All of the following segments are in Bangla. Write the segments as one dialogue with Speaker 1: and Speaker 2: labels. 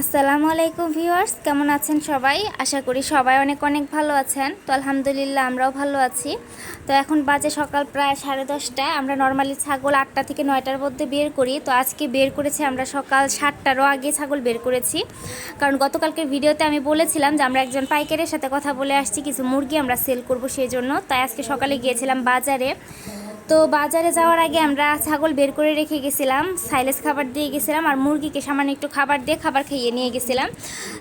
Speaker 1: আসসালামু আলাইকুম ভিউয়ার্স, কেমন আছেন সবাই? আশা করি সবাই অনেক অনেক ভালো আছেন। তো আলহামদুলিল্লাহ আমরাও ভালো আছি। তো এখন বাজে সকাল প্রায় সাড়ে দশটা আমরা নর্মালি ছাগল আটটা থেকে নয়টার মধ্যে বের করি। তো আজকে বের করেছি আমরা সকাল সাতটারও আগে ছাগল বের করেছি। কারণ গতকালকের ভিডিওতে আমি বলেছিলাম যে আমরা একজন পাইকারের সাথে কথা বলে আসছি, কিছু মুরগি আমরা সেল করব সেই জন্য তাই আজকে সকালে গিয়েছিলাম বাজারে। তো বাজারে যাওয়ার আগে আমরা ছাগল বের করে রেখে গেছিলাম, সাইলেস খাবার দিয়ে গেছিলাম আর মুরগিকে সামান্য একটু খাবার দিয়ে খাবার খাইয়ে নিয়ে গেছিলাম।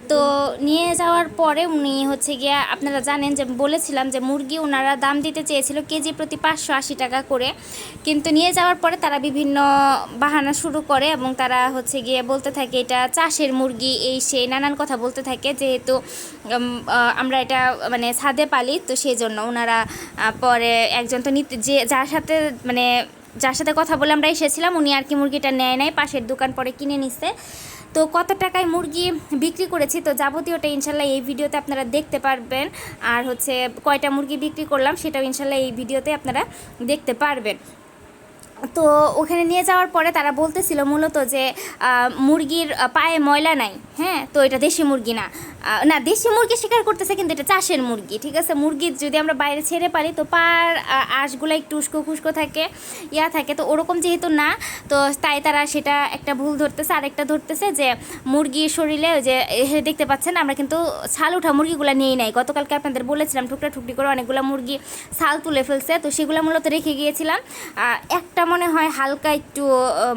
Speaker 1: তো নিয়ে যাওয়ার পরে উনি হচ্ছে গিয়ে, আপনারা জানেন যে বলেছিলাম যে মুরগি ওনারা দাম দিতে চেয়েছিল কেজি প্রতি পাঁচশো আশি টাকা করে। কিন্তু নিয়ে যাওয়ার পরে তারা বিভিন্ন বাহানা শুরু করে এবং তারা হচ্ছে গিয়ে বলতে থাকে, এটা চাষের মুরগি। এই সেই নানান কথা বলতে থাকে। যেহেতু আমরা এটা মানে ছাদে পালি, তো সেই জন্য ওনারা পরে একজন তো নিতে যে যার সাথে মানে যার সাথে কথা বলে আমরা এসেছিলাম, উনি আর কি মুরগিটা নেয় নাই, পাশের দোকান পরে কিনে নিচ্ছে তো কত টাকায় মুরগি বিক্রি করেছি তো যাবতীয়টা ইনশাল্লাহ এই ভিডিওতে আপনারা দেখতে পারবেন। আর হচ্ছে কয়টা মুরগি বিক্রি করলাম সেটাও ইনশাল্লাহ এই ভিডিওতে আপনারা দেখতে পারবেন। তো ওখানে নিয়ে যাওয়ার পরে তারা বলতেছিল মূলত যে মুরগির পায়ে ময়লা নাই হ্যাঁ? তো এটা দেশি মুরগি না। না, দেশি মুরগি স্বীকার করতেছে কিন্তু এটা চাষের মুরগি, ঠিক আছে? মুরগি যদি আমরা বাইরে ছেড়ে পারি তো পার আঁশগুলো একটু উস্কো খুস্কো থাকে, ইয়া থাকে। তো ওরকম যেহেতু না, তো তাই তারা সেটা একটা ভুল ধরতেছে। আরেকটা ধরতেছে যে, মুরগির শরীরে যে দেখতে পাচ্ছেন, আমরা কিন্তু ছাল উঠা মুরগিগুলো নিয়েই নাই। গতকালকে আপনাদের বলেছিলাম, টুকরা টুকরি করে অনেকগুলো মুরগি ছাল তুলে ফেলছে। তো সেগুলো মূলত রেখে গিয়েছিলাম। একটা মনে হয় হালকা একটু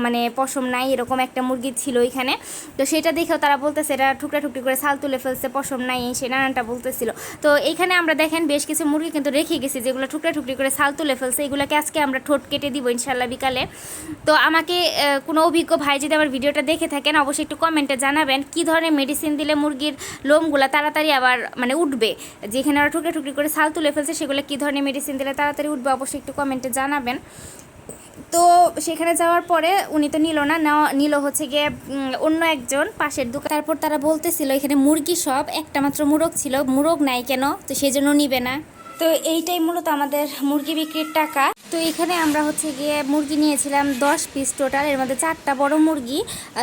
Speaker 1: মানে পশম নাই, এরকম একটা মুরগি ছিল এখানে তো সেটা দেখেও তারা বলতেছে এটা টুকরা টুকরি করে ছাল তুলে ফেলছে, পশম নাই, সে নানানটা বলতেছিল। তো এইখানে আমরা দেখেন বেশ কিছু মুরগি কিন্তু রেখে গেছি, যেগুলো টুকরা টুকরি করে ছাল তুলে ফেলছে, এগুলোকে আজকে আমরা ঠোঁট কেটে দিব ইনশাল্লাহ বিকালে। তো আমাকে কোনো অভিজ্ঞ ভাই যদি আমার ভিডিওটা দেখে থাকেন, অবশ্যই একটু কমেন্টে জানাবেন, কি ধরনের মেডিসিন দিলে মুরগির লোমগুলো তাড়াতাড়ি আবার মানে উঠবে? যেখানে ওরা টুকরা টুকরি করে ছাল তুলে ফেলছে, সেগুলো কি ধরনের মেডিসিন দিলে তাড়াতাড়ি উঠবে? অবশ্যই একটু কমেন্টে জানাবেন। তো সেখানে যাওয়ার পরে উনি তো নিল না নিল হচ্ছে গিয়ে অন্য একজন পাশের দোকান তারপর তারা বলতেছিল, এখানে মুরগি সব একটা মাত্র মুরগ ছিল, মুরগ নাই কেন? তো সেই জন্য নিবে না। তো এইটাই মূলত আমাদের মুরগি বিক্রির টাকা। তো এখানে আমরা হচ্ছে গিয়ে মুরগি নিয়েছিলাম দশ পিস টোটাল এর মধ্যে চারটা বড় মুরগি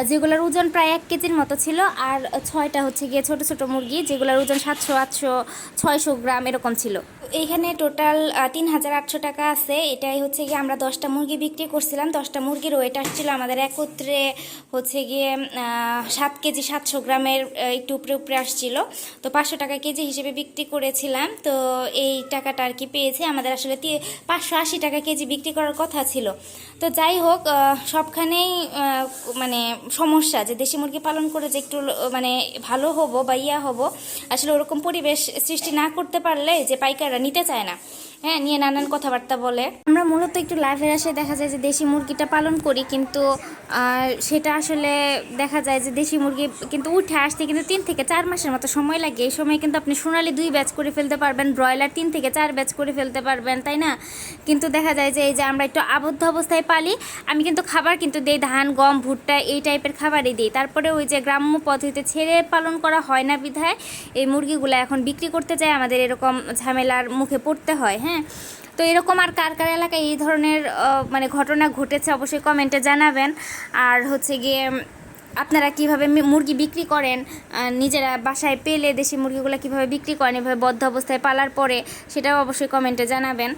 Speaker 1: যেগুলোর ওজন প্রায় এক কেজির মতো ছিল, আর ছয়টা হচ্ছে গিয়ে ছোট ছোট মুরগি, যেগুলোর ওজন সাতশো, আটশো, ছয়শো গ্রাম এরকম ছিল। এইখানে টোটাল তিন হাজার আটশো টাকা আছে। এটাই হচ্ছে গিয়ে আমরা দশটা মুরগি বিক্রি করছিলাম। দশটা মুরগির ওয়েট আসছিল আমাদের একত্রে হচ্ছে গিয়ে সাত কেজি সাতশো গ্রামের একটু উপরে উপরে আসছিল। তো পাঁচশো টাকা কেজি হিসেবে বিক্রি করেছিলাম। তো এই টাকাটা আর কি পেয়েছে। আমাদের আসলে পাঁচশো আশি টাকা কেজি বিক্রি করার কথা ছিল। তো যাই হোক সবখানেই মানে সমস্যা যে দেশি মুরগি পালন করে যে একটু মানে ভালো হব বা ইয়া হব, আসলে ওরকম পরিবেশ সৃষ্টি না করতে পারলে যে পাইকাররা নিতে চায় না। হ্যাঁ নিয়ে নানান কথাবার্তা বলে। আমরা মূলত একটু লাইভের আসে দেখা যায় যে দেশি মুরগিটা পালন করি, কিন্তু সেটা আসলে দেখা যায় যে দেশি মুরগি কিন্তু উঠে আসতে কিন্তু তিন থেকে চার মাসের মতো সময় লাগে। এই সময় কিন্তু আপনি সোনালি দুই ব্যাচ করে ফেলতে পারবেন, ব্রয়লার তিন থেকে চার ব্যাচ করে ফেলতে পারবেন, তাই না? কিন্তু দেখা যায় যে এই যে আমরা একটু আবদ্ধ অবস্থায় পালি, আমি কিন্তু খাবার কিন্তু দেই, ধান, গম, ভুট্টা, এই টাইপের খাবারই দিই। তারপরে ওই যে গ্রাম্য পদ্ধতিতে ছেড়ে পালন করা হয় না বিধায়, এই মুরগিগুলো এখন বিক্রি করতে যায়, আমাদের এরকম ঝামেলার মুখে পড়তে হয় হ্যাঁ? তো এরকম আর কার কার এলাকায় এই ধরনের মানে ঘটনা ঘটেছে অবশ্যই কমেন্টে জানাবেন। আর হচ্ছে গিয়ে আপনারা কীভাবে মুরগি বিক্রি করেন নিজেরা বাসায় পেলে দেশি মুরগিগুলো কীভাবে বিক্রি করেন, এভাবে বদ্ধ অবস্থায় পালার পরে, সেটাও অবশ্যই কমেন্টে জানাবেন।